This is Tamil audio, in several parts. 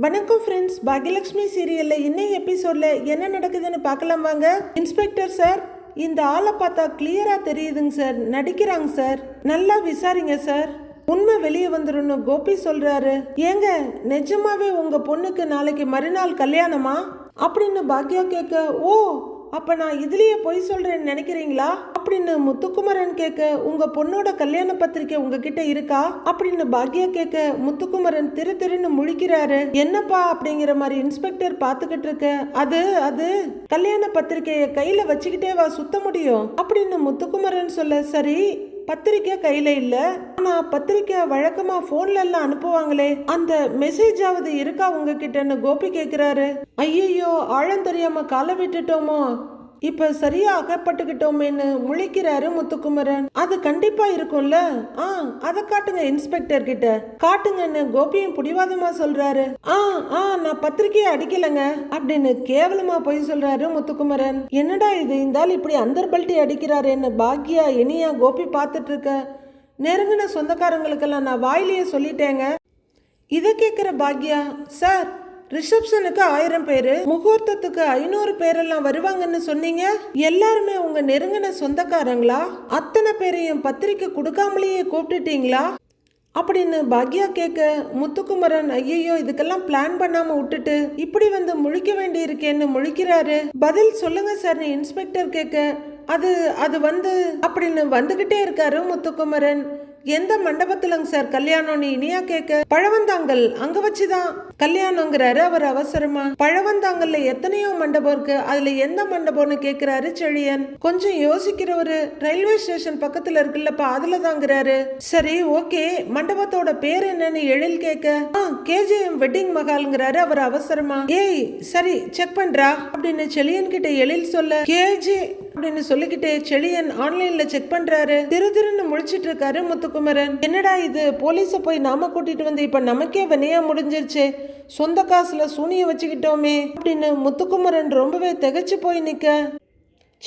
வணக்கம் ஃப்ரெண்ட்ஸ் பாகியலட்சுமி சீரியலில் இன்னும் எபிசோடில் என்ன நடக்குதுன்னு பார்க்கலாம் வாங்க. இன்ஸ்பெக்டர் சார் இந்த ஆளை பார்த்தா கிளியராக தெரியுதுங்க சார் நடிக்கிறாங்க சார் நல்லா விசாரிங்க சார் உண்மை வெளியே வந்துடும் கோபி சொல்கிறாரு ஏங்க நிஜமாவே உங்கள் பொண்ணுக்கு நாளைக்கு மறுநாள் கல்யாணமா? அப்படின்னு பாக்யா கேட்க ஓ அப்போ நான் இதுலேயே பொய் சொல்கிறேன்னு நினைக்கிறீங்களா? அப்படின்னு முத்துக்குமரன் கேட்க உங்கள் பொண்ணோட கல்யாண பத்திரிக்கை உங்ககிட்ட இருக்கா? அப்படின்னு பாக்யா கேட்க முத்துக்குமரன் திரு திருன்னு முழிக்கிறாரு. என்னப்பா அப்படிங்கிற மாதிரி இன்ஸ்பெக்டர் பார்த்துக்கிட்டு இருக்க? அது அது கல்யாண பத்திரிக்கையை கையில் வச்சுக்கிட்டே வா சுத்த முடியும். அப்படின்னு முத்துக்குமரன் சொல்ல சரி பத்திரிக்கை கையில இல்ல. ஆனா பத்திரிக்கை வழக்கமா போன்ல எல்லாம் அனுப்புவாங்களே. அந்த மெசேஜ் ஆவது இருக்கா உங்ககிட்டன்னு கோபி கேக்குறாரு. ஐயையோ ஆழம் தெரியாம காலை விட்டுட்டோமோ? இப்ப சரியா அகப்பட்டுக்கிட்டோமேன்னு முழிக்கிறாரு முத்துக்குமரன். அது கண்டிப்பா இருக்கும்ல? ஆ அத காட்டுங்க இன்ஸ்பெக்டர் கிட்ட. காட்டுங்கன்னு கோபியும் புடிவாதமா சொல்றாரு. ஆ ஆ நான் பத்திரிக்கையை அடிக்கலங்க அப்படின்னு கேவலமா போய் சொல்றாரு முத்துக்குமரன். என்னடா இது இருந்தாலும் இப்படி அந்தர் பல்ட்டி அடிக்கிறாரேன்னு பாக்யா இனியா கோபி பார்த்துட்டு இருக்க நெருங்கின சொந்தக்காரங்களுக்கெல்லாம் நான் வாயிலேயே சொல்லிட்டேங்க. இதை கேட்குற பாக்யா சார் ரிசப்ஷனுக்கு ஆயிரம் பேர் முகூர்த்தத்துக்கு ஐநூறு பேரெல்லாம் வருவாங்கன்னு சொன்னீங்க? எல்லாருமே உங்க நெருங்கின சொந்தக்காரங்களா? அத்தனை பேரையும் பத்திரிக்கை கொடுக்காமலேயே கூப்பிட்டுட்டீங்களா? அப்படின்னு பாக்யா கேட்க முத்துக்குமரன் ஐயையோ இதுக்கெல்லாம் பிளான் பண்ணாம விட்டுட்டு இப்படி வந்து முழிக்க வேண்டி இருக்கேன்னு முழிக்கிறாரு. பதில் சொல்லுங்க சார் இன்ஸ்பெக்டர் கேட்க அது அது வந்து அப்படின்னு வந்துகிட்டே இருக்காரு முத்துக்குமரன். எந்த மண்டபத்துலங்க சார் கல்யாணம் நீ இனியா கேட்க பழவந்தாங்கல் அங்க வச்சுதான். கல்யாணங்கிறாரு அவர் அவசரமா? பழவந்தாங்கல்ல எத்தனையோ மண்டபம் இருக்கு. அதுல எந்த மண்டபம்னு கேக்குறாரு செழியன். கொஞ்சம் யோசிக்கிறவரு ரயில்வே ஸ்டேஷன் பக்கத்துல இருக்குல்லப்பா அதுல தாங்கிறாரு சரி ஓகே. மண்டபத்தோட பேர் என்னன்னு எழில் கேட்க ஆ கேஜிஎம் வெட்டிங் மகால்ங்கிறாரு அவர் அவசரமா. ஏய் சரி செக் பண்றா அப்படின்னு செழியன் கிட்ட எழில் சொல்ல. கேஜி அப்படின்னு சொல்லிக்கிட்டே செழியன் ஆன்லைன்ல செக் பண்றாரு. திரு திருன்னு முழிச்சிட்டு இருக்காரு முத்துக்குமரன். என்னடா இது போலீஸ போய் நாம கூட்டிட்டு வந்து இப்ப நமக்கே வினையா முடிஞ்சிருச்சு. சொந்த காசில் சூனியை வச்சுக்கிட்டோமே அப்படின்னு முத்துக்குமரன் ரொம்பவே திகச்சு போய் நிற்க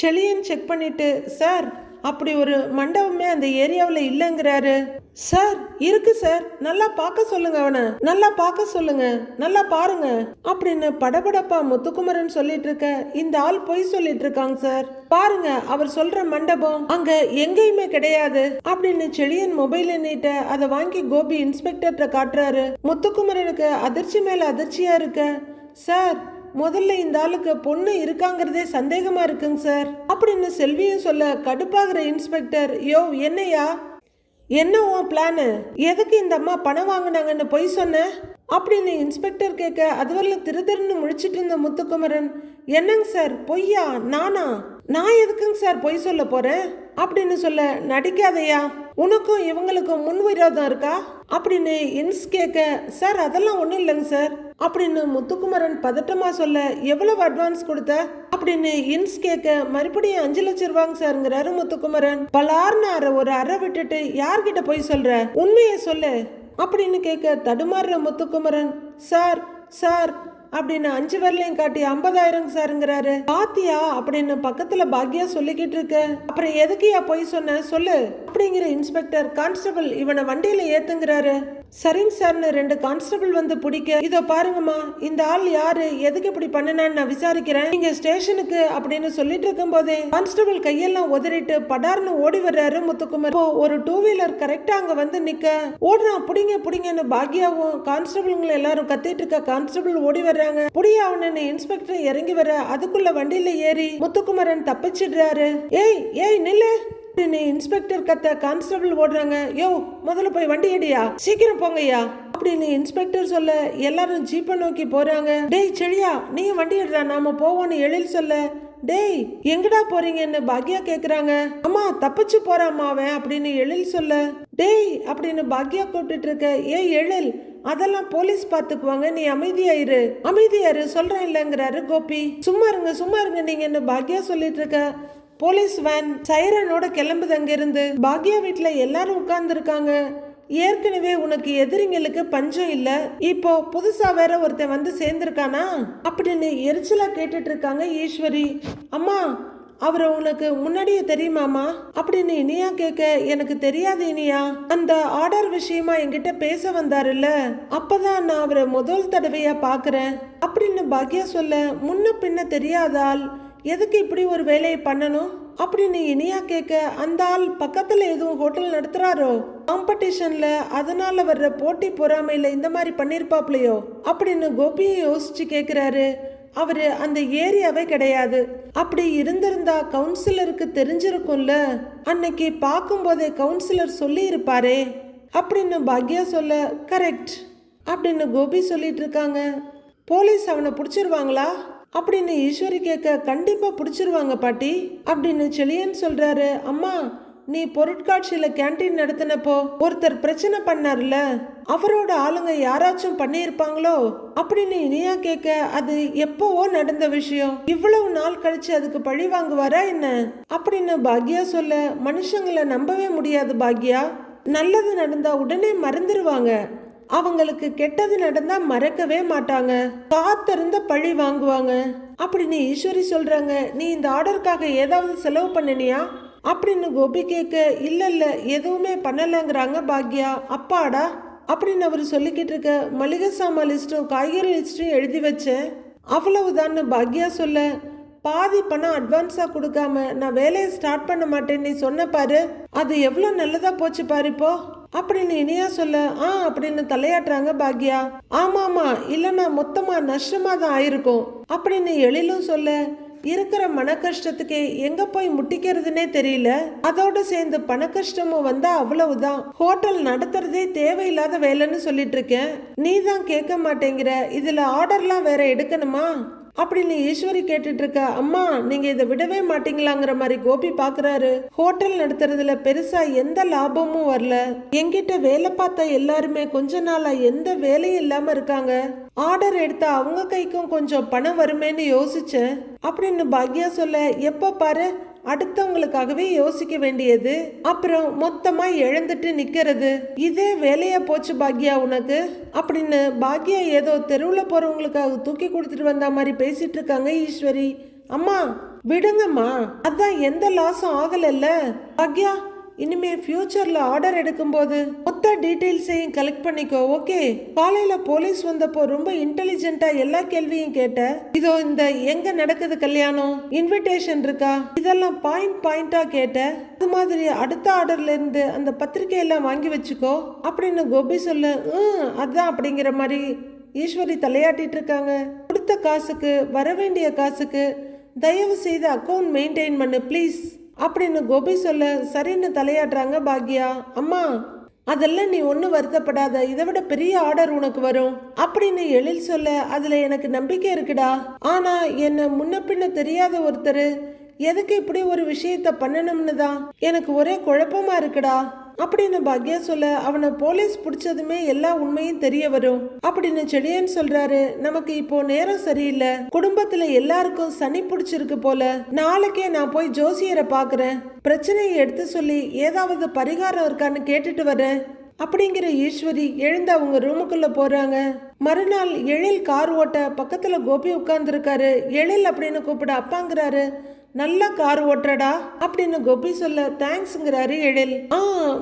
செளியன் செக் பண்ணிட்டு சார் அப்படி ஒரு மண்டபமே அந்த ஏரியாவில் இல்லைங்கிறாரு. சார் இருக்கு சார். நல்லா பார்க்க சொல்லுங்க அவனை. நல்லா பார்க்க சொல்லுங்க. நல்லா பாருங்க. அப்படின்னு படபடப்பா முத்துக்குமரன் சொல்லிட்டு இருக்க இந்த ஆள் பொய் சொல்லிட்டு இருக்காங்க சார். பாருங்க அவர் சொல்ற மண்டபம் அங்க எங்கேயுமே கிடையாது அப்படின்னு செழியன் மொபைல் நீட்ட அதை வாங்கி கோபி இன்ஸ்பெக்டர்கிட்ட காட்டுறாரு. முத்துக்குமரனுக்கு அதிர்ச்சி மேல அதிர்ச்சியா இருக்க. சார் முதல்ல இந்த ஆளுக்கு பொண்ணு இருக்காங்கிறதே சந்தேகமா இருக்குங்க சார். அப்படின்னு செல்வியும் சொல்ல கடுப்பாகிற இன்ஸ்பெக்டர் யோ என்னையா? என்ன உன் பிளானு எதுக்கு இந்த அம்மா பணம் வாங்கினாங்கன்னு பொய் சொன்ன? அப்படின்னு இன்ஸ்பெக்டர் கேட்க அதுவரையிலும் திருதிருன்னு முழிச்சிட்டு இருந்த முத்துக்குமரன் என்னங்க சார் பொய்யா? நானா? நான் எதுக்குங்க சார் பொய் சொல்ல போறேன்? அப்படின்னு சொல்ல நடிக்காதையா? உனக்கும் இவங்களுக்கும் முன் விரோதம் இருக்கா? அப்படின்னு இன்ஸ் கேட்க சார் அதெல்லாம் ஒன்றும் இல்லைங்க சார் அப்படின்னு முத்துக்குமரன் பதட்டமா சொல்ல எவ்வளவு அட்வான்ஸ் கொடுத்த? அப்படின்னு இன்ஸ் கேட்க மறுபடியும் அஞ்சு லட்சம் ரூபாங்க சார்ங்கிறாரு முத்துக்குமரன். பலார்னு அரை ஒரு அறை விட்டுட்டு யார்கிட்ட போய் சொல்ற? உண்மையை சொல்லு. அப்படின்னு கேட்க தடுமாறுற முத்துக்குமரன் சார் சார் அப்படின்னு அஞ்சு வரலையும் காட்டி ஐம்பதாயிரம் சாருங்கிறாரு. பாத்தியா? அப்படின்னு பக்கத்துல பாக்யா சொல்லிக்கிட்டு இருக்க அப்புறம் எதுக்குயா போய் சொன்ன? சொல்லு. அப்படிங்கிற இன்ஸ்பெக்டர் கான்ஸ்டபிள் இவனை வண்டியில ஏத்துங்கிறாரு. சரிங்க சார்னு ரெண்டு கான்ஸ்டபிள் வந்து பிடிக்க இதோ பாருங்கம்மா இந்த ஆள் யாரு எதுக்கு இப்படி பண்ணினான்னு நான் விசாரிக்கிறேன். நீங்க ஸ்டேஷனுக்கு அப்படின்னு சொல்லிட்டு இருக்கும் போதே கான்ஸ்டபிள் கையெல்லாம் உதறிட்டு படார்னு ஓடி வர்றாரு முத்துக்குமார். இப்போ ஒரு டூ வீலர் கரெக்டா அங்க வந்து நிக்க ஓடுறான் புடிங்க புடிங்கன்னு பாக்யாவும் கான்ஸ்டபிள்களை எல்லாரும் கத்திட்டு இருக்க கான்ஸ்டபிள் ஓடி வர்றாங்க. புடிய அவனு இன்ஸ்பெக்டர் இறங்கி வர அதுக்குள்ள வண்டியில ஏறி முத்துக்குமரன் தப்பிச்சிடுறாரு. ஏய் ஏய் நில்லு. அப்படின்னு இன்ஸ்பெக்டர் கத்த கான்ஸ்டபிள் ஓடுறாங்க. யோ முதல்ல போய் வண்டி அடியா சீக்கிரம் போங்கய்யா. அப்படின்னு இன்ஸ்பெக்டர் சொல்ல எல்லாரும் ஜீப்பை நோக்கி போறாங்க. டேய் செழியா நீ வண்டி எடுறா நாம போவோம்னு எழில் சொல்ல. டேய் எங்கடா போறீங்கன்னு பாக்யா கேக்குறாங்க. அம்மா தப்பிச்சு போறாமா அவன் அப்படின்னு எழில் சொல்ல. டேய் அப்படின்னு பாக்யா கூப்பிட்டு இருக்க ஏய் எழில் அதெல்லாம் போலீஸ் பாத்துக்குவாங்க நீ அமைதியாயிரு அமைதியாயிரு சொல்றேன் இல்லைங்கிறாரு கோபி. சும்மா இருங்க சும்மா இருங்க நீங்க என்ன பாக்யா சொல்லிட்டு இருக்க போலீஸ் வேன் சைரனோட கிளம்புது அங்கிருந்து. பாக்யா வீட்டுல எல்லாரும் உட்கார்ந்து இருக்காங்க ஏற்கனவே உனக்கு எதிரிங்களுக்கு பஞ்சம் இல்ல. இப்போ புதுசா வேற ஒருத்தன் வந்து சேர்ந்திருக்கானா? அப்படின்னு எரிச்சலா கேட்டுட்டு இருக்காங்க ஈஸ்வரி. அம்மா அவரை உனக்கு முன்னாடியே தெரியுமாமா? அப்படின்னு இனியா கேட்க எனக்கு தெரியாது இனியா. அந்த ஆர்டர் விஷயமா என்கிட்ட பேச வந்தாருல்ல. அப்பதான் நான் அவரை முதல் தடவையா பாக்குறேன். அப்படின்னு பாக்யா சொல்ல முன்ன பின்ன தெரியாதால் எதுக்கு இப்படி ஒரு வேலையை பண்ணணும்? அப்படின்னு இனியா கேட்க அந்த ஆள் பக்கத்தில் எதுவும் ஹோட்டல் நடத்துறாரோ? காம்படிஷன்ல அதனால வர்ற போட்டி பொறாமையில இந்த மாதிரி பண்ணிருப்பாப்லையோ? அப்படின்னு கோபியை யோசிச்சு கேட்குறாரு அவரு அந்த ஏரியாவே கிடையாது. அப்படி இருந்திருந்தா கவுன்சிலருக்கு தெரிஞ்சிருக்கும்ல? அன்னைக்கு பார்க்கும்போதே கவுன்சிலர் சொல்லி இருப்பாரே அப்படின்னு பாக்யா சொல்ல கரெக்ட் அப்படின்னு கோபி சொல்லிட்டு இருக்காங்க. போலீஸ் அவனை பிடிச்சிருவாங்களா? அப்படின்னு ஈஸ்வரி கேட்க கண்டிப்பாக பிடிச்சிருவாங்க பாட்டி அப்படின்னு செழியன் சொல்கிறாரு அம்மா நீ பொருட்காட்சியில் கேண்டீன் நடத்தினப்போ ஒருத்தர் பிரச்சனை பண்ணார்ல அவரோட ஆளுங்க யாராச்சும் பண்ணியிருப்பாங்களோ அப்படின்னு இனியா கேட்க அது எப்போவோ நடந்த விஷயம். இவ்வளவு நாள் கழிச்சு அதுக்கு பழி வாங்குவாரா என்ன? அப்படின்னு பாக்யா சொல்ல மனுஷங்களை நம்பவே முடியாது பாக்யா. நல்லது நடந்தா உடனே மறந்துடுவாங்க அவங்களுக்கு கெட்டது நடந்தா மறக்கவே மாட்டாங்க. காத்திருந்த பழி வாங்குவாங்க. அப்படின்னு ஈஸ்வரி சொல்றாங்க நீ இந்த ஆர்டருக்காக ஏதாவது செலவு பண்ணினியா? அப்படின்னு கோபி கேட்க இல்ல இல்ல எதுவுமே பண்ணலங்கிறாங்க பாக்யா. அப்பாடா அப்படின்னு அவர் சொல்லிக்கிட்டு இருக்க மளிகை சாமான் லிஸ்ட்டும் காய்கறி லிஸ்ட்டும் எழுதி வச்சேன். அவ்வளவுதான்னு பாக்யா சொல்ல பாதி பணம் அட்வான்ஸாக கொடுக்காம நான் வேலையை ஸ்டார்ட் பண்ண மாட்டேன்னு நீ சொன்ன பாரு. அது எவ்வளோ நல்லதாக போச்சு பாரு இப்போ. அப்படின்னு இனியா சொல்ல ஆ அப்படின்னு தலையாட்டுறாங்க பாக்யா. ஆமாமா இல்லைன்னா மொத்தமா நஷ்டமா தான் ஆயிருக்கும் அப்படின்னு எழிலும் சொல்ல இருக்கிற மன கஷ்டத்துக்கு எங்க போய் முட்டிக்கிறதுனே தெரியல. அதோட சேர்ந்து பண கஷ்டமும் வந்தா அவ்வளவுதான். ஹோட்டல் நடத்துறதே தேவையில்லாத வேலைன்னு சொல்லிட்டு இருக்கேன். நீ தான் கேட்க மாட்டேங்கிற. இதுல ஆர்டர்லாம் வேற எடுக்கணுமா? அப்படின்னு ஈஸ்வரி கேட்டுட்டு இருக்க அம்மா நீங்க இதை விடவே மாட்டீங்களாங்கிற மாதிரி கோபி பாக்குறாரு. ஹோட்டல் நடத்துறதுல பெருசா எந்த லாபமும் வரல. எங்கிட்ட வேலை பார்த்த எல்லாருமே கொஞ்ச நாளா எந்த வேலையும் இல்லாம இருக்காங்க. ஆர்டர் எடுத்தா அவங்க கைக்கும் கொஞ்சம் பணம் வருமேன்னு யோசிச்சேன். அப்படின்னு பாக்யா சொல்ல எப்ப பாரு அடுத்தவங்களுக்காகவே யோசிக்க வேண்டியது. அப்புறம் மொத்தமா இழந்துட்டு நிக்கிறது. இதே வேலையா போச்சு பாக்யா உனக்கு? அப்படின்னு பாக்யா ஏதோ தெருவில் போறவங்களுக்காக தூக்கி கொடுத்துட்டு வந்த மாதிரி பேசிட்டு இருக்காங்க ஈஸ்வரி. அம்மா விடுங்கம்மா. அதான் எந்த லாஸும் ஆகலைல்ல. பாக்யா இனிமே ஃபியூச்சர்ல ஆர்டர் எடுக்கும்போது மொத்த டீட்டெயில்ஸையும் கலெக்ட் பண்ணிக்கோ ஓகே காலையில போலீஸ் வந்தப்போ ரொம்ப இன்டெலிஜென்ட்டா எல்லா கேள்வியும் கேட்ட இதோ இந்த எங்க நடக்குது கல்யாணம்? இன்விடேஷன் இருக்கா? இதெல்லாம் பாயிண்ட் பாயிண்டா கேட்ட அது மாதிரி அடுத்த ஆர்டர்ல இருந்து அந்த பத்திரிக்கையெல்லாம் வாங்கி வச்சுக்கோ அப்படின்னு கோபி சொல்லு "ம், அதான் அப்படிங்கிற மாதிரி ஈஸ்வரி தலையாட்டிட்டு இருக்காங்க. கொடுத்த காசுக்கு வர வேண்டிய காசுக்கு தயவு செய்து அக்கௌண்ட் மெயின்டைன் பண்ணு ப்ளீஸ் அப்படின்னு கோபி சொல்ல சரின்னு தலையாடுறாங்க பாக்யா? அம்மா அதெல்லாம் நீ ஒன்றும் வருத்தப்படாத. இதை விட பெரிய ஆர்டர் உனக்கு வரும். அப்படின்னு எழில் சொல்ல அதில் எனக்கு நம்பிக்கை இருக்குடா. ஆனா என்ன முன்ன பின்ன தெரியாத ஒருத்தர் எதுக்கு இப்படி ஒரு விஷயத்த பண்ணணும்னு தான் எனக்கு ஒரே குழப்பமா இருக்குடா. அப்படின்னு பாக்யா சொல்ல அவனை போலீஸ் பிடிச்சதுமே எல்லா உண்மையும் தெரிய வரும். அப்படின்னு செடியன் சொல்றாரு நமக்கு இப்போ நேரம் சரியில்லை. குடும்பத்துல எல்லாருக்கும் சனி பிடிச்சிருக்கு போல. நாளைக்கே நான் போய் ஜோசியரை பாக்குறேன். பிரச்சனையை எடுத்து சொல்லி ஏதாவது பரிகாரம் இருக்கான்னு கேட்டுட்டு வரேன். அப்படிங்கிற ஈஸ்வரி எழுந்து அவங்க ரூமுக்குள்ள போறாங்க. மறுநாள் எழில் கார் ஓட்ட பக்கத்துல கோபி உட்கார்ந்துருக்காரு. எழில் அப்படின்னு கூப்பிட அப்பாங்கிறாரு. நல்லா கார் ஓட்டுறடா அப்படின்னு கோபி சொல்ல தேங்க்ஸ்ங்கிறாரு எழில். ஆ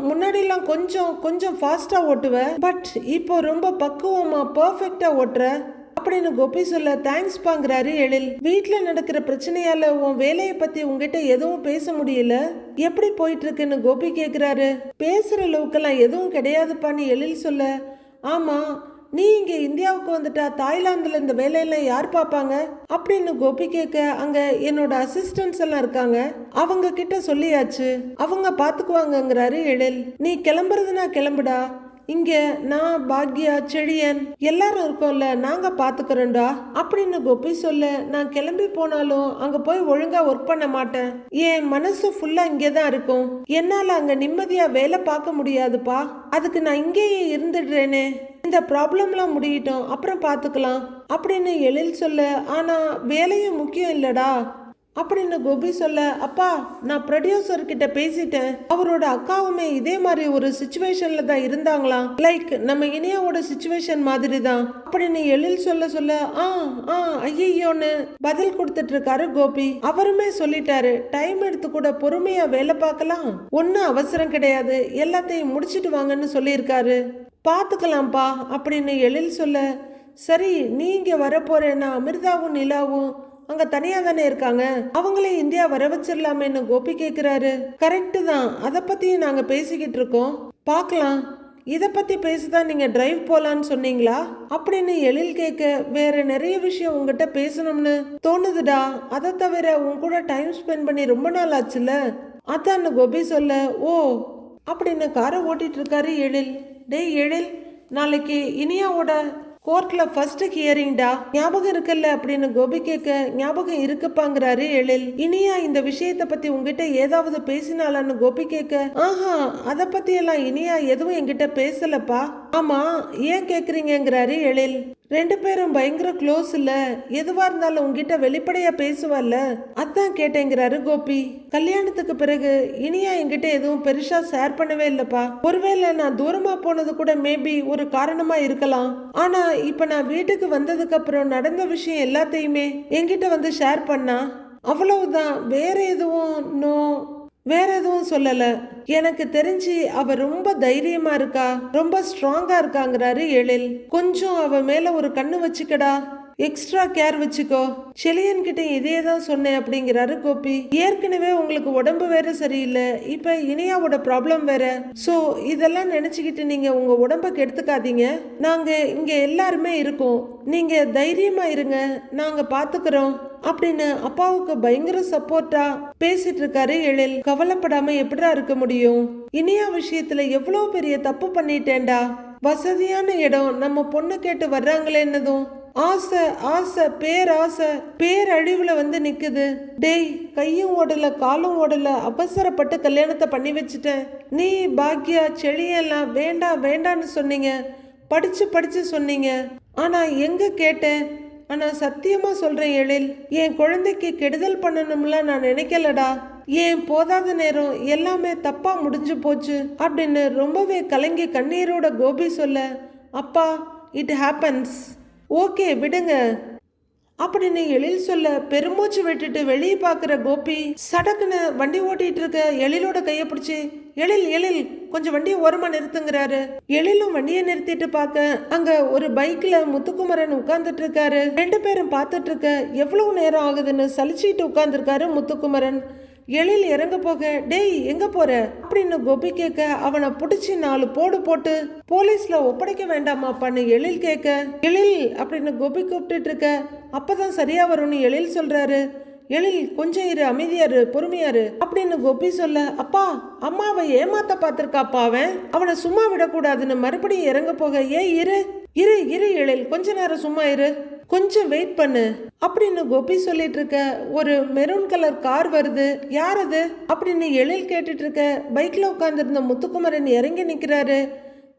முன்னாடிலாம் கொஞ்சம் கொஞ்சம் ஃபாஸ்ட்டாக ஓட்டுவ பட் இப்போ ரொம்ப பக்குவமாக பர்ஃபெக்டாக ஓட்டுற அப்படின்னு கோபி சொல்ல தேங்க்ஸ் பாங்கிறாரு எழில். வீட்டில் நடக்கிற பிரச்சனையால உன் வேலையை பத்தி உங்ககிட்ட எதுவும் பேச முடியல? எப்படி போயிட்டு இருக்குன்னு கோபி கேட்குறாரு பேசுற அளவுக்கெல்லாம் எதுவும் கிடையாதுப்பான்னு எழில் சொல்ல. ஆமாம் நீ இங்க இந்தியாவுக்கு வந்துட்டா தாய்லாந்துல இந்த வேலையெல்லாம் யார் பார்ப்பாங்க? அப்படின்னு கோபி கேட்க அங்க என்னோட அசிஸ்டன்ஸ் எல்லாம் இருக்காங்க. அவங்க கிட்ட சொல்லியாச்சு. அவங்க பாத்துக்குவாங்கங்கிறாரு எழில். நீ கிளம்புறதுனா கிளம்புடா. இங்க நான் பாக்யா செழியன் எல்லாரும் இருக்கோம்ல நாங்க பாத்துக்கிறோம்டா அப்படின்னு கோபி சொல்ல நான் கிளம்பி போனாலும் அங்க போய் ஒழுங்கா ஒர்க் பண்ண மாட்டேன். என் மனசு ஃபுல்லா இங்கே தான் இருக்கும். என்னால அங்க நிம்மதியா வேலை பார்க்க முடியாதுப்பா. அதுக்கு நான் இங்கேயே இருந்துடுறேனே. இந்த ப்ராப்ளம்லாம் முடியட்டும் அப்புறம் பார்த்துக்கலாம் அப்படின்னு எழில் சொல்ல ஆனால் வேலையும் முக்கியம் இல்லைடா அப்படின்னு கோபி சொல்ல அப்பா நான் ப்ரொடியூசர் கிட்ட பேசிட்டேன். அவரோட அக்காவுமே இதே மாதிரி ஒரு சுச்சுவேஷன்ல தான் இருந்தாங்களாம் லைக் நம்ம இனியாவோட சுச்சுவேஷன் மாதிரி தான் அப்படின்னு எழில் சொல்ல சொல்ல ஆ ஆ ஐயோன்னு பதில் கொடுத்துட்டு இருக்காரு கோபி. அவருமே சொல்லிட்டாரு டைம் எடுத்து கூட பொறுமையா வேலை பார்க்கலாம். ஒன்றும் அவசரம் கிடையாது. எல்லாத்தையும் முடிச்சிட்டு வாங்கன்னு சொல்லியிருக்காரு. பார்த்துக்கலாம்ப்பா அப்படின்னு எழில் சொல்ல சரி நீங்க வரப்போறேன்னா அமிர்தாவும் நிலாவும் அங்க தனியா தானே இருக்காங்க? அவங்களே இந்தியா வர வச்சிடலாமேன்னு கோபி கேக்குறாரு. கரெக்டு தான். அதை பத்தியும் நாங்க பேசிக்கிட்டு இருக்கோம். பார்க்கலாம். இதை பத்தி பேசிதான் நீங்க டிரைவ் போலான்னு சொன்னீங்களா? அப்படின்னு எழில் கேட்க வேற நிறைய விஷயம் உங்ககிட்ட பேசணும்னு தோணுதுடா. அதை தவிர உன் கூட டைம் ஸ்பெண்ட் பண்ணி ரொம்ப நாள் ஆச்சுல்ல அதான்னு கோபி சொல்ல ஓ அப்படின்னு காரை ஓட்டிட்டு இருக்காரு எழில். டேய் எழில் நாளைக்கு இனியாவோட கோர்ட்ல ஃபர்ஸ்ட் ஹியரிங்டா ஞாபகம் இருக்குல்ல? அப்படின்னு கோபி கேட்க ஞாபகம் இருக்குப்பாங்கிறாரு எழில். இனியா இந்த விஷயத்தை பத்தி உங்ககிட்ட ஏதாவது பேசினாலான்னு கோபி கேட்க ஆஹா அத பத்தி எல்லாம் இனியா எதுவும் என்கிட்ட பேசலப்பா. ஆமா ஏன் கேக்குறீங்கங்கிறாரு எழில். ரெண்டு பேரும் பயங்கர க்ளோஸ் இல்ல எதுவா இருந்தாலும் உங்ககிட்ட வெளிப்படையா பேசுவல்ல அதான் கேட்டேங்கிறாரு கோபி. கல்யாணத்துக்கு பிறகு இனியா என்கிட்ட எதுவும் பெருசா ஷேர் பண்ணவே இல்லப்பா. ஒருவேளை நான் தூரமா போனது கூட மேபி ஒரு காரணமா இருக்கலாம். ஆனா இப்ப நான் வீட்டுக்கு வந்ததுக்கு அப்புறம் நடந்த விஷயம் எல்லாத்தையுமே என்கிட்ட வந்து ஷேர் பண்ணா. அவ்வளவுதான். வேற எதுவும்? நோ வேற எதுவும் சொல்லல. எனக்கு தெரிஞ்சு அவ ரொம்ப தைரியமா இருக்கா. ரொம்ப ஸ்ட்ராங்கா இருக்காங்கிறாரு எழில். கொஞ்சம் அவ மேல ஒரு கண்ணு வச்சுக்கடா. எக்ஸ்ட்ரா கேர் வச்சுக்கோ. செலியன் கிட்ட இதே தான் சொன்னேன் அப்படிங்கிறாரு கோபி. ஏற்கனவே உங்களுக்கு உடம்பு வேற சரியில்லை. இப்ப இனியாவோட ப்ராப்ளம் வேற. சோ இதெல்லாம் நினைச்சுக்கிட்டு நீங்க உங்க உடம்ப கெடுத்துக்காதீங்க. நாங்க இங்க எல்லாருமே இருக்கோம். நீங்க தைரியமா இருங்க. நாங்க பாத்துக்கிறோம். அப்படின்னு அப்பாவுக்கு பயங்கர சப்போர்ட்டா பேசிட்டு இருக்காரு எழில். கவலைப்படாம எப்படிடா இருக்க முடியும்? இனியா விஷயத்துல எவ்வளவு பெரிய தப்பு பண்ணிட்டேன்டா. வசதியான இடம். நம்ம பொண்ணு கேட்டு வர்றாங்களேன்னதும் ஆசை ஆசை பேராசை பேரழிவுல வந்து நிக்குது. டேய் கையும் ஓடல காலும் ஓடல அவசரப்பட்டு கல்யாணத்தை பண்ணி வச்சுட்டேன். நீ பாக்யா செழியெல்லாம் வேண்டாம் வேண்டான்னு சொன்னீங்க. படிச்சு படிச்சு சொன்னீங்க. ஆனா எங்க கேட்டேன்? ஆனா சத்தியமா சொல்றேன் எழில். என் குழந்தைக்கு கெடுதல் பண்ணணும்லாம் நான் நினைக்கலடா. ஏன் போதாத நேரம் எல்லாமே தப்பா முடிஞ்சு போச்சு அப்படின்னு ரொம்பவே கலங்கி கண்ணீரோட கோபி சொல்ல அப்பா இட் ஹேப்பன்ஸ் ஓகே விடுங்க. அப்படின்னு எழில் சொல்ல பெருமூச்சு விட்டுட்டு வெளியே பார்க்குற கோபி சடக்குன்னு வண்டி ஓட்டிகிட்டு இருக்க எழிலோட கையை பிடிச்சி எழில் எழில் கொஞ்சம் வண்டியை ஓரமாக நிறுத்துங்கிறாரு. எழிலும் வண்டியை நிறுத்திட்டு பார்க்க அங்கே ஒரு பைக்கில் முத்துக்குமரன் உட்கார்ந்துட்டு இருக்காரு ரெண்டு பேரும் பார்த்துட்டு இருக்க எவ்வளவு நேரம் ஆகுதுன்னு சலிச்சிட்டு உட்காந்துருக்காரு முத்துக்குமரன். எழில் இறங்க போக டேய் எங்க போற? அப்படின்னு கோபி கேட்க அவனை பிடிச்சி நாலு போடு போட்டு போலீஸ்ல ஒப்படைக்க வேண்டாமாப்பான்னு எழில் கேட்க எழில் அப்படின்னு கோபி கூப்பிட்டுட்டு இருக்க அப்பதான் சரியா வரும்னு எழில் சொல்றாரு. எழில் கொஞ்சம் இரு அமைதியாரு பொறுமையாரு அப்படின்னு கோபி சொல்ல அப்பா அம்மாவை ஏமாத்த பார்த்திருக்காப்பா அவன்? அவனை சும்மா விடக்கூடாதுன்னு மறுபடியும் இறங்க போக ஏ இரு இரு இரு எழில் கொஞ்ச நேரம் சும்மா இரு. கொஞ்சம் வெயிட் பண்ணு. அப்படின்னு கோபி சொல்லிட்டு இருக்க ஒரு மெரூன் கலர் கார் வருது. யார் அது? அப்படின்னு எழில் கேட்டுட்டு இருக்க பைக்ல உட்காந்துருந்த முத்துக்குமரன் இறங்கி நிக்கிறாரு.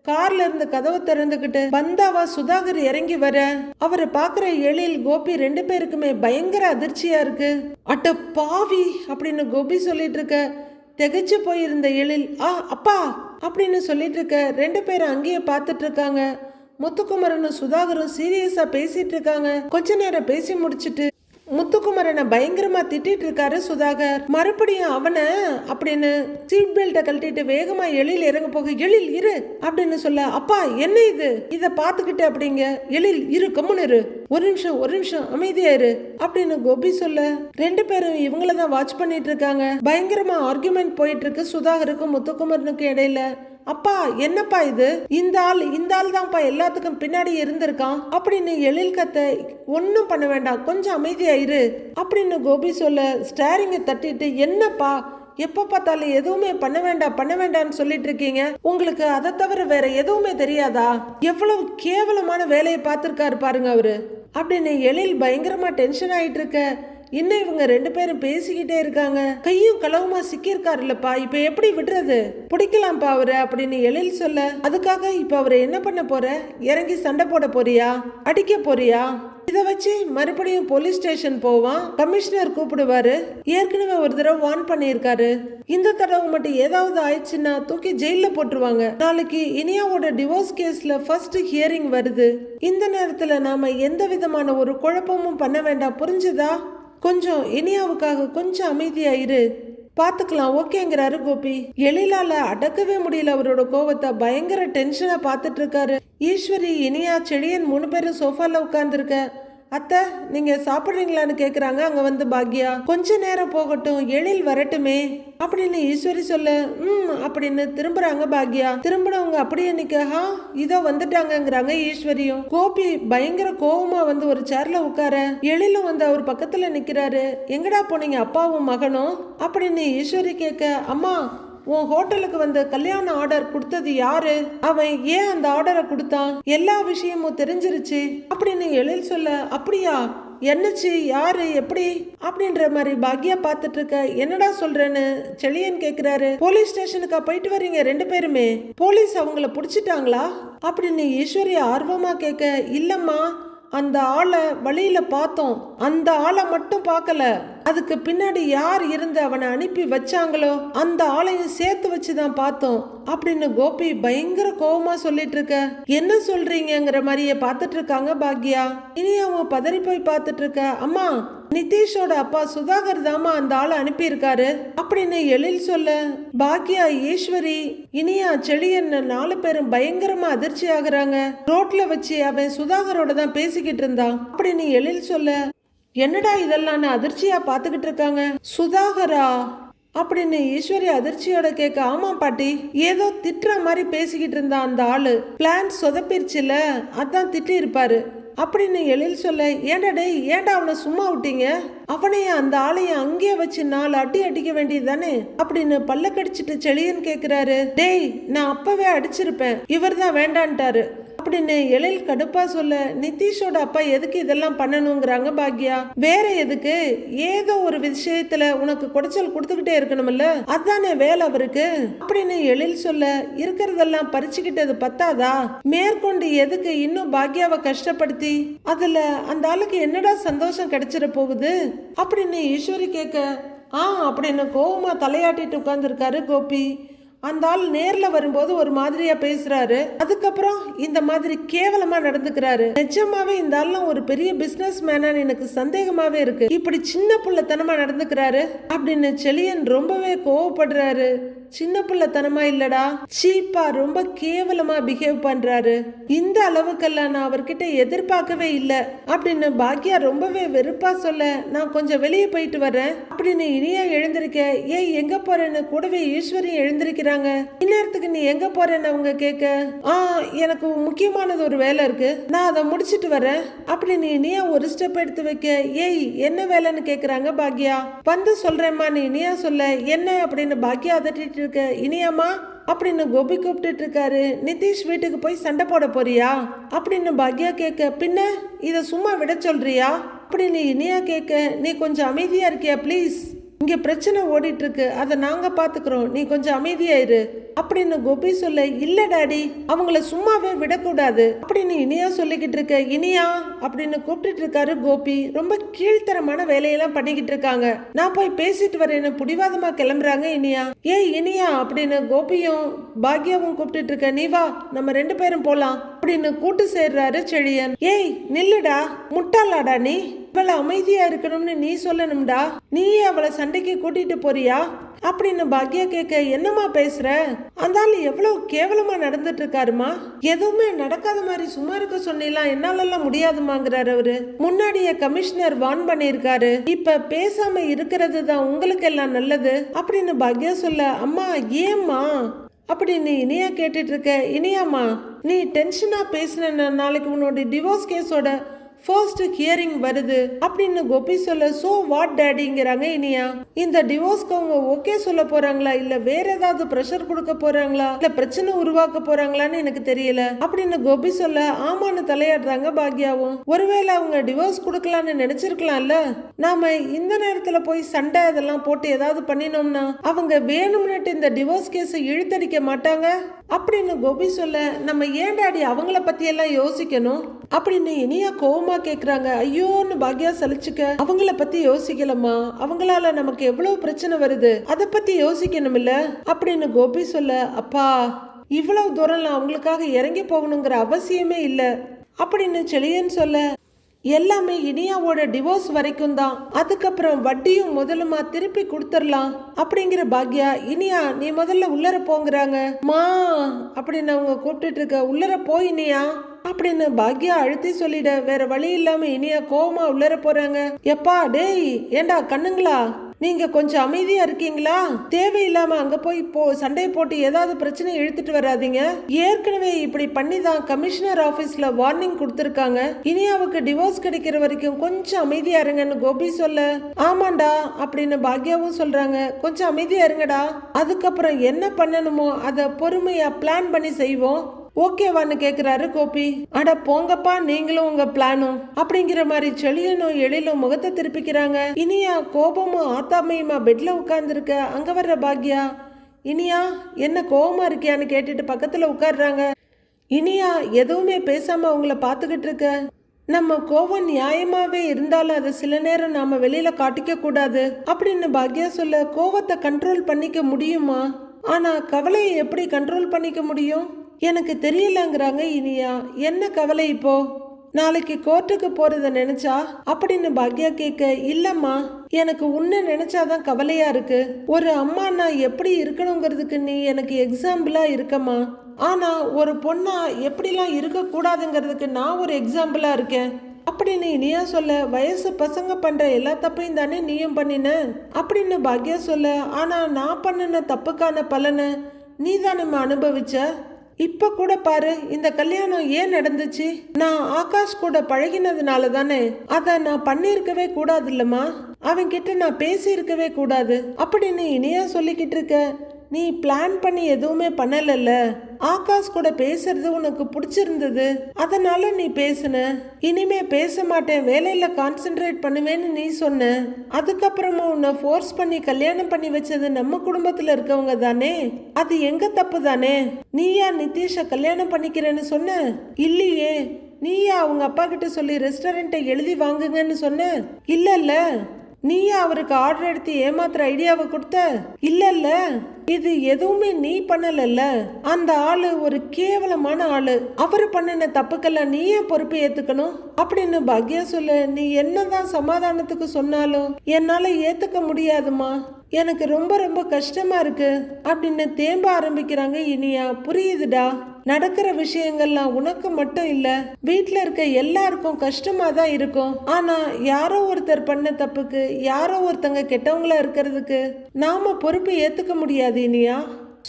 கார்ல இருந்து கதவை திறந்துக்கிட்டு பந்தாவா சுதாகர் இறங்கி வர. அவரை பாக்குற எழில் கோபி ரெண்டு பேருக்குமே பயங்கர அதிர்ச்சியா இருக்கு. அட்ட பாவி அப்படின்னு கோபி சொல்லிட்டு இருக்க திகைச்சு போயிருந்த எழில் ஆ அப்பா அப்படின்னு சொல்லிட்டு இருக்க ரெண்டு பேரும் அங்கேயே பார்த்துட்டு இருக்காங்க. முத்துக்குமரனும் சுதாகரும் சீரியஸா பேசிட்டு இருக்காங்க. கொஞ்ச நேரம் பேசி முடிச்சிட்டு முத்துக்குமரனை பயங்கரமா திட்டிட்டு இருக்காரு சுதாகர். மறுபடியும் அவனை அப்படின்னு சீட் பெல்ட்டை கழட்டிட்டு வேகமா எழில் இறங்க போக எழில் இரு அப்படின்னு சொல்ல அப்பா என்ன இது? இத பாத்துக்கிட்டு அப்படிங்க. எழில் இரு கம்முன்னு இரு. ஒரு நிமிஷம் ஒரு நிமிஷம் அமைதியா இரு அப்படின்னு கோபி சொல்ல ரெண்டு பேரும் இவங்கள தான் வாட்ச் பண்ணிட்டு இருக்காங்க. பயங்கரமா ஆர்குமெண்ட் போயிட்டு இருக்கு சுதாகருக்கும் முத்துக்குமரனுக்கும் இடையில. அப்பா என்னப்பா இது? இந்த ஆள் இந்த ஆள் தான்ப்பா எல்லாத்துக்கும் பின்னாடி இருந்திருக்கான். அப்படின்னு எழில் கத்த ஒன்றும் பண்ண வேண்டாம் கொஞ்சம் அமைதியாயிரு அப்படின்னு கோபி சொல்ல ஸ்டேரிங்கை தட்டிட்டு என்னப்பா? எப்போ பார்த்தாலும் எதுவுமே பண்ண வேண்டாம் பண்ண வேண்டாம்னு சொல்லிட்டு இருக்கீங்க. உங்களுக்கு அதை தவிர வேற எதுவுமே தெரியாதா? எவ்வளவு கேவலமான வேலையை பார்த்துருக்காரு பாருங்க அவரு. அப்படின்னு எழில் பயங்கரமா டென்ஷன் ஆயிட்டு இருக்க இன்னும் இவங்க ரெண்டு பேரும் பேசிக்கிட்டே இருக்காங்க? கையும் களவுமா சிக்கியிருக்காருல்லப்பா. இப்ப எப்படி விடுறது? பிடிக்கலாம்ப்பா அவரை அப்படின்னு எழில் சொல்ல அதுக்காக இப்ப அவரை என்ன பண்ண போற? இறங்கி சண்டை போட போறியா? அடிக்க போறியா? இதை வச்சு மறுபடியும் போலீஸ் ஸ்டேஷன் போவான். கமிஷனர் கூப்பிடுவாரு. ஏற்கனவே ஒரு தடவை வார்ன் பண்ணியிருக்காரு. இந்த தடவை மட்டும் ஏதாவது ஆயிடுச்சுன்னா தூக்கி ஜெயில போட்டுருவாங்க. நாளைக்கு இனியாவோட டிவோர்ஸ் கேஸ்ல ஃபர்ஸ்ட் ஹியரிங் வருது. இந்த நேரத்துல நாம எந்த விதமான ஒரு குழப்பமும் பண்ண வேண்டாம். புரிஞ்சுதா? கொஞ்சம் இனியாவுக்காக கொஞ்சம் அமைதியா இரு. பார்த்துக்கலாம். ஓகேங்கிறாரு கோபி. எழிலால அடக்கவே முடியல அவரோட கோவத்தை. பயங்கர டென்ஷனை பார்த்துட்டு இருக்காரு. ஈஸ்வரி இனியா செழியன் மூணு பேரும் சோஃபால உட்கார்ந்துருக்க அத்தை நீங்க சாப்பிடுறீங்களான்னு கேக்குறாங்க. அங்க வந்து பாக்யா கொஞ்ச நேரம் போகட்டும் எழில் வரட்டுமே. அப்படின்னு ஈஸ்வரி சொல்ல ம் அப்படின்னு திரும்புறாங்க பாக்யா. திரும்பினவங்க அப்படியே நிக்க ஹா இதோ வந்துட்டாங்கங்கிறாங்க ஈஸ்வரியும். கோபி பயங்கர கோவமா வந்து ஒரு சேர்ல உட்கார எழிலும் வந்து அவர் பக்கத்துல நிக்கிறாரு. எங்கடா போனீங்க அப்பாவும் மகனும்? அப்படின்னு ஈஸ்வரி கேட்க அம்மா உன் ஹோட்டலுக்கு வந்த கல்யாண ஆர்டர் கொடுத்தது யாரு? அவன் ஏன் அந்த ஆர்டரை கொடுத்தான்? எல்லா விஷயமும் தெரிஞ்சிருச்சு. அப்படின்னு எழில் சொல்ல அப்படியா? என்னச்சு? யாரு? எப்படி? அப்படின்ற மாதிரி பாக்யா பார்த்துட்டு இருக்க என்னடா சொல்றேன்னு? செழியன் கேக்குறாரு போலீஸ் ஸ்டேஷனுக்கா போயிட்டு வரீங்க ரெண்டு பேருமே? போலீஸ் அவங்கள புடிச்சிட்டாங்களா? அப்படின்னு ஈஸ்வரி ஆர்வமா கேட்க இல்லம்மா. அந்த ஆளை வழியில பார்த்தோம். அந்த ஆளை மட்டும் பார்க்கல. அதுக்கு பின்னாடி யார் இருந்து அவனை அனுப்பி வச்சாங்களோ அந்த ஆளையும் சேர்த்து வச்சு தான் பார்த்தோம். அப்படின்னு கோபி பயங்கர கோபமா சொல்லிட்டு இருக்க. என்ன சொல்றீங்கிற மாதிரியே பார்த்துட்டு இருக்காங்க பாக்யா. இனி அவங்க பதறி போய் பார்த்துட்டு இருக்க. அம்மா நிதிஷோட அப்பா சுதாகர் தாமா அந்த ஆள் அனுப்பியிருக்காரு. அப்படின்னு எழில் சொல்ல பாக்கியா ஈஸ்வரி இனியா செழியன் நாலு பேரும் பயங்கரமா அதிர்ச்சி ஆகுறாங்க. ரோட்ல வச்சு அவன் சுதாகரோட தான் பேசிக்கிட்டு இருந்தான். அப்படின்னு எழில் சொல்ல என்னடா இதெல்லாம் அதிர்ச்சியா பார்த்துக்கிட்டு இருக்காங்க? சுதாகரா? அப்படின்னு ஈஸ்வரி அதிர்ச்சியோட கேட்க ஆமா பாட்டி ஏதோ திட்டுற மாதிரி பேசிக்கிட்டு இருந்தான் அந்த ஆளு. பிளான் சொதப்பிருச்சுல அதான் திட்டி இருப்பாரு அப்படின்னு எழில் சொல்ல ஏன்டா டேய் ஏன்டா அவனை சும்மா விட்டீங்க? அவனையும் அந்த ஆளையும் அங்கேயே வச்சு நாலு அடி அடிக்க வேண்டியது தானே அப்படின்னு பல்ல கடிச்சிட்டு செழியன் கேக்குறாரு. டேய் நான் அப்பவே அடிச்சிருப்பேன். இவர் தான் வேண்டான்ட்டாரு. அப்படின்னு எழில் கடுப்பா சொல்ல நிதிஷோட அப்பா எதுக்கு இதெல்லாம் பண்ணணுங்கிறாங்க பாக்யா. வேற எதுக்கு? ஏதோ ஒரு விஷயத்துல உனக்கு குடைச்சல் கொடுத்துக்கிட்டே இருக்கணும்ல? அதானே வேலை அவருக்கு? அப்படின்னு எழில் சொல்ல இருக்கிறதெல்லாம் பறிச்சுக்கிட்டது பத்தாதா? மேற்கொண்டு எதுக்கு இன்னும் பாக்யாவை கஷ்டப்படுத்தி? அதுல அந்த ஆளுக்கு என்னடா சந்தோஷம் கிடைச்சிட போகுது? அப்படின்னு ஈஸ்வரி கேட்க ஆ அப்படின்னு கோவமா தலையாட்டிட்டு உட்கார்ந்துருக்காரு கோபி. அந்த ஆள் நேரில் வரும்போது ஒரு மாதிரியா பேசுறாரு. அதுக்கப்புறம் இந்த மாதிரி கேவலமா நடந்துக்கிறாரு. நிஜமாவே இந்த ஆள்லாம் ஒரு பெரிய பிசினஸ் மேனான்னு எனக்கு சந்தேகமாவே இருக்கு. இப்படி சின்ன புள்ளத்தனமா நடந்துக்கிறாரு அப்படின்னு செளியன் ரொம்பவே கோவப்படுறாரு. சின்ன பிள்ளைத்தனமா இல்லடா. சீப்பா ரொம்ப கேவலமா பிஹேவ் பண்றாரு. இந்த அளவுக்கெல்லாம் நான் அவர்கிட்ட எதிர்பார்க்கவே இல்லை. அப்படின்னு பாக்யா ரொம்பவே வெறுப்பா சொல்ல நான் கொஞ்சம் வெளியே போயிட்டு வரேன் அப்படின்னு இனியா எழுந்திருக்க. ஏய் எங்க போறேன்னு கூடவே ஈஸ்வரி எழுந்திருக்கிறாங்க. இந்நேரத்துக்கு நீ எங்க போறேன்னு அவங்க கேட்க ஆ எனக்கு முக்கியமானது ஒரு வேலை இருக்கு. நான் அதை முடிச்சிட்டு வரேன் அப்படின்னு இனியா ஒரு ஸ்டெப் எடுத்து வைக்க. ஏய் என்ன வேலைன்னு கேக்குறாங்க பாக்யா. வந்து சொல்றேம்மா நீ இனியா சொல்ல. என்ன? அப்படின்னு பாக்யா அதட்டிட்டு இருக்க இனியம்மா அப்படின்னு கோபி கூப்பிட்டுட்டு இருக்காரு நிதிஷ் வீட்டுக்கு போய் சண்டை போட போறியா? அப்படின்னு பாக்யா கேட்க பின்ன இதை சும்மா விட சொல்றியா? அப்படின்னு இனியா கேட்க நீ கொஞ்சம் அமைதியா இருக்கியா ப்ளீஸ் இங்க பிரச்சனை ஓடிட்டு இருக்கு அதை நாங்க பாத்துக்கிறோம். நீ கொஞ்சம் அமைதியாயிரு அப்படின்னு கோபி சொல்ல இல்ல டாடி அவங்கள சும்மாவே விடக்கூடாது. அப்படின்னு இனியா சொல்லிக்கிட்டு இருக்க இனியா அப்படின்னு கூப்பிட்டு இருக்காரு கோபி. ரொம்ப கீழ்த்தரமான வேலையெல்லாம் பண்ணிக்கிட்டு இருக்காங்க. நான் போய் பேசிட்டு வரேன்னு புடிவாதமா கிளம்புறாங்க இனியா. ஏய் இனியா அப்படின்னு கோபியும் பாக்யாவும் கூப்பிட்டு இருக்க நீ வா நம்ம ரெண்டு பேரும் போலாம். அப்படின்னு கூட்டு சேர்றாரு செழியன். ஏய் நில்லுடா முட்டாளாடா நீ. இவளை அமைதியா இருக்கணும்னு நீ சொல்லணும்டா. நீயே அவளை சண்டைக்கு கூட்டிட்டு போறியா? அப்படின்னு பாக்யா கேட்க என்னம்மா பேசுற? அந்த ஆள் எவ்வளவு கேவலமா நடந்துட்டு இருக்காருமா எதுவுமே நடக்காத மாதிரி சும்மா இருக்க சொன்னீங்களா என்னாலெல்லாம் முடியாதுமாங்கிறாரு அவரு. முன்னாடியே கமிஷனர் வான் பண்ணியிருக்காரு. இப்ப பேசாம இருக்கிறது தான் உங்களுக்கு எல்லாம் நல்லது. அப்படின்னு பாக்யா சொல்ல அம்மா ஏம்மா? அப்படின்னு இனியா கேட்டுட்டு இருக்க இனியாம்மா நீ டென்ஷனா பேசின நாளைக்கு உன்னோட டிவோர்ஸ் கேஸோட ஃபர்ஸ்ட் ஹியரிங் வருது. அப்படின்னு கோபி சொல்ல சோ வாட் டேடிங்கிறாங்க இனியா. இந்த டிவோர்ஸ்க்கு அவங்க ஓகே சொல்ல போறாங்களா? இல்ல வேற ஏதாவது ப்ரெஷர் கொடுக்க போறாங்களா? இல்ல பிரச்சனை உருவாக்க போறாங்களான்னு எனக்கு தெரியல. அப்படின்னு கோபி சொல்ல ஆமான்னு தலையாடுறாங்க பாக்யாவும். ஒருவேளை அவங்க டிவோர்ஸ் கொடுக்கலான்னு நினைச்சிருக்கலாம்ல? நாம இந்த நேரத்துல போய் சண்டை அதெல்லாம் போட்டு ஏதாவது பண்ணினோம்னா அவங்க வேணும்னுட்டு இந்த டிவோர்ஸ் கேஸை இழுத்தடிக்க மாட்டாங்க? அப்படின்னு கோபி சொல்ல நம்ம ஏன் டாடி அவங்கள பத்தி எல்லாம் யோசிக்கணும்? அப்படின்னு இனியா கோவமா கேக்குறாங்க. ஐயோன்னு பாக்யா சலிச்சுக்க. அவங்கள பத்தி யோசிக்கலமா அவங்களால நமக்கு எவ்வளவு பிரச்சனை வருது? அத பத்தி யோசிக்கணும் இல்ல அப்படின்னு கோபி சொல்ல அப்பா இவ்வளவு தூரம் நான் அவங்களுக்காக இறங்கி போகணுங்கிற அவசியமே இல்லை. அப்படின்னு செழியன் சொல்ல எல்லாமே இனியாவோட டிவோர்ஸ் வரைக்கும் தான். அதுக்கப்புறம் வட்டியும் முதலுமா திருப்பி கொடுத்துடலாம். அப்படிங்கிற பாக்யா இனியா நீ முதல்ல உள்ளர போங்கிறாங்க. மா அப்படின்னு அவங்க கூப்பிட்டுட்டு இருக்க உள்ளர போய் இனியா. அப்படின்னு பாக்யா அழுத்தி சொல்லிட வேற வழி இல்லாம இனியா கோவமா உள்ளர போறாங்க. எப்பா டேய் ஏண்டா கண்ணுங்களா? நீங்க கொஞ்சம் அமைதியா இருக்கீங்களா? தேவையில்லாம அங்க போய் போ சண்டை போட்டு ஏதாவது பிரச்சனை இழுத்துட்டு வராதீங்க. ஏற்கனவே இப்படி பண்ணி தான் கமிஷனர் ஆபீஸ்ல வார்னிங் கொடுத்துருக்காங்க. இனியாவுக்கு டிவோர்ஸ் கிடைக்கிற வரைக்கும் கொஞ்சம் அமைதியா இருங்கன்னு கோபி சொல்ல ஆமாண்டா அப்படின்னு பாக்யாவும் சொல்றாங்க. கொஞ்சம் அமைதியா இருங்கடா. அதுக்கப்புறம் என்ன பண்ணணுமோ அதை பொறுமையா பிளான் பண்ணி செய்வோம். ஓகேவான்னு கேட்குறாரு கோபி. அட போங்கப்பா நீங்களும் உங்க பிளானும். அப்படிங்கிற மாதிரி செளியனும் எழிலும் முகத்தை திருப்பிக்கிறாங்க. இனியா கோபமும் ஆத்தாமையுமா பெட்ல உட்கார்ந்துருக்க? அங்க வர்ற பாக்யா? இனியா என்ன கோபமா இருக்கியான்னு கேட்டுட்டு பக்கத்துல உட்கார்றாங்க. இனியா எதுவுமே பேசாம அவங்கள பார்த்துக்கிட்டு இருக்க? நம்ம கோவம் நியாயமாவே இருந்தாலும் அதை சில நேரம் நாம வெளியில காட்டிக்க கூடாது. அப்படின்னு பாக்யா சொல்ல கோவத்தை கண்ட்ரோல் பண்ணிக்க முடியுமா? ஆனா கவலையை எப்படி கண்ட்ரோல் பண்ணிக்க முடியும்? எனக்கு தெரியலங்கிறாங்க இனியா. என்ன கவலை இப்போ? நாளைக்கு கோர்ட்டுக்கு போறத நினைச்சா? அப்படின்னு பாக்யா கேட்க இல்லம்மா எனக்கு உன்னை நினைச்சாதான் கவலையா இருக்கு. ஒரு அம்மா நான் எப்படி இருக்கணுங்கிறதுக்கு நீ எனக்கு எக்ஸாம்பிளா இருக்கம்மா. ஆனா ஒரு பொண்ணா எப்படிலாம் இருக்க கூடாதுங்கிறதுக்கு நான் ஒரு எக்ஸாம்பிளா இருக்கேன். அப்படின்னு இனியா சொல்ல வயசு பசங்க பண்ற எல்லா தப்பையும் தானே நீயும் பண்ணின? அப்படின்னு பாக்யா சொல்ல ஆனா நான் பண்ணின தப்புக்கான பலனை நீ தானே அனுபவிச்ச? இப்போ கூட பாரு இந்த கல்யாணம் ஏன் நடந்துச்சு? நான் ஆகாஷ் கூட பழகினதுனால தானே அதை நான் பண்ணியிருக்கவே கூடாது இல்லம்மா அவன்கிட்ட நான் பேசியிருக்கவே கூடாது. அப்படின்னு இனியா சொல்லிக்கிட்டு இருக்க. நீ பிளான் பண்ணி எதுவுமே பண்ணலல்ல? ஆகாஷ் கூட பேசுறது உனக்கு பிடிச்சிருந்தது. அதனால நீ பேசுன. இனிமே பேச மாட்டேன். வேலையில கான்சென்ட்ரேட் பண்ணுவேன்னு நீ சொன்ன. அதுக்கப்புறமா உன்னை ஃபோர்ஸ் பண்ணி கல்யாணம் பண்ணி வச்சது நம்ம குடும்பத்துல இருக்கவங்க தானே? அது எங்க தப்பு தானே? நீயா நிதிஷ கல்யாணம் பண்ணிக்கிறேன்னு சொன்ன? இல்லையே. நீயா அவங்க அப்பா கிட்ட சொல்லி ரெஸ்டாரண்ட்டை எழுதி வாங்குங்கன்னு சொன்ன? இல்லல்ல. நீயே அவருக்கு ஆர்டர் எடுத்து ஏமாத்துற ஐடியாவை கொடுத்த? இல்லல்ல. இது எதுவுமே நீ பண்ணலல்ல. அந்த ஆளு ஒரு கேவலமான ஆளு. அவரு பண்ணின தப்புக்கெல்லாம் நீயே பொறுப்பு ஏத்துக்கணும். அப்படின்னு பாக்யா சொல்ல. நீ என்னதான் சமாதானத்துக்கு சொன்னாலும் என்னால ஏத்துக்க முடியாதுமா எனக்கு ரொம்ப ரொம்ப கஷ்டமா இருக்கு அப்படின்னு தேம்ப ஆரம்பிக்கிறாங்க இனியா. புரியுதுடா. நடக்கிற விஷயங்கள்லாம் உனக்கு மட்டும் இல்ல வீட்ல இருக்க எல்லாருக்கும் கஷ்டமா தான் இருக்கும். ஆனா யாரோ ஒருத்தர் பண்ண தப்புக்கு யாரோ ஒருத்தங்க கெட்டவங்களா இருக்கிறதுக்கு நாம பொறுப்பு ஏத்துக்க முடியாது இனியா.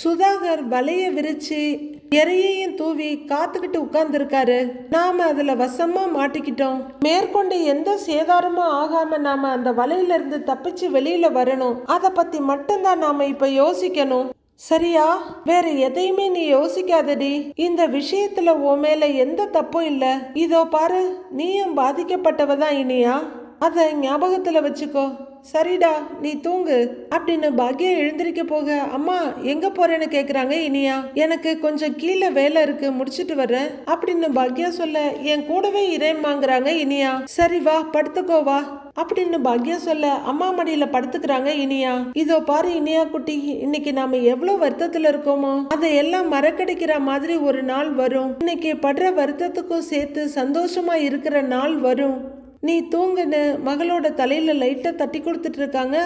சுதாகர் வலைய விரிச்சு இறையையும் தூவி காத்துக்கிட்டு உட்கார்ந்துருக்காரு. நாம அதுல வசமா மாட்டிக்கிட்டோம். மேற்கொண்டு எந்த சேதாரமும் ஆகாம நாம அந்த வலையில இருந்து தப்பிச்சு வெளியில வரணும். அத பத்தி மட்டும்தான் நாம இப்ப யோசிக்கணும். சரியா? வேற எதையுமே நீ யோசிக்காதடி. இந்த விஷயத்துல உன் மேல எந்த தப்பும் இல்ல. இதோ பாரு நீயும் பாதிக்கப்பட்டவ தான் இனியா. அதை ஞாபகத்துல வச்சுக்கோ. சரிடா நீ தூங்கு. அப்படின்னு பாக்யா எழுந்திருக்க போக அம்மா எங்க போறேன்னு கேக்குறாங்க இனியா. எனக்கு கொஞ்சம் கீழே வேலை இருக்கு முடிச்சிட்டு வர்றேன். அப்படின்னு பாக்யா சொல்ல என் கூடவே இரேம்மாங்கிறாங்க இனியா. சரி வா படுத்துக்கோ வா. அப்படின்னு பாக்யா சொல்ல அம்மா மடியில படுத்துக்கிறாங்க இனியா. இதோ பாரு இனியா குட்டி இன்னைக்கு நாம எவ்வளவு வருத்தத்துல இருக்கோமோ அதை எல்லாம் மறக்கடிக்கிற மாதிரி ஒரு நாள் வரும். இன்னைக்கு படுற வருத்தத்துக்கும் சேர்த்து சந்தோஷமா இருக்கிற நாள் வரும். நீ தூங்குன்னு மகளோட தலையில லைட்டாக தட்டி கொடுத்துட்டு இருக்காங்க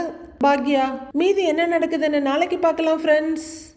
பாக்யா? மீதி என்ன நடக்குதுன்னு நாளைக்கு பார்க்கலாம் ஃப்ரெண்ட்ஸ்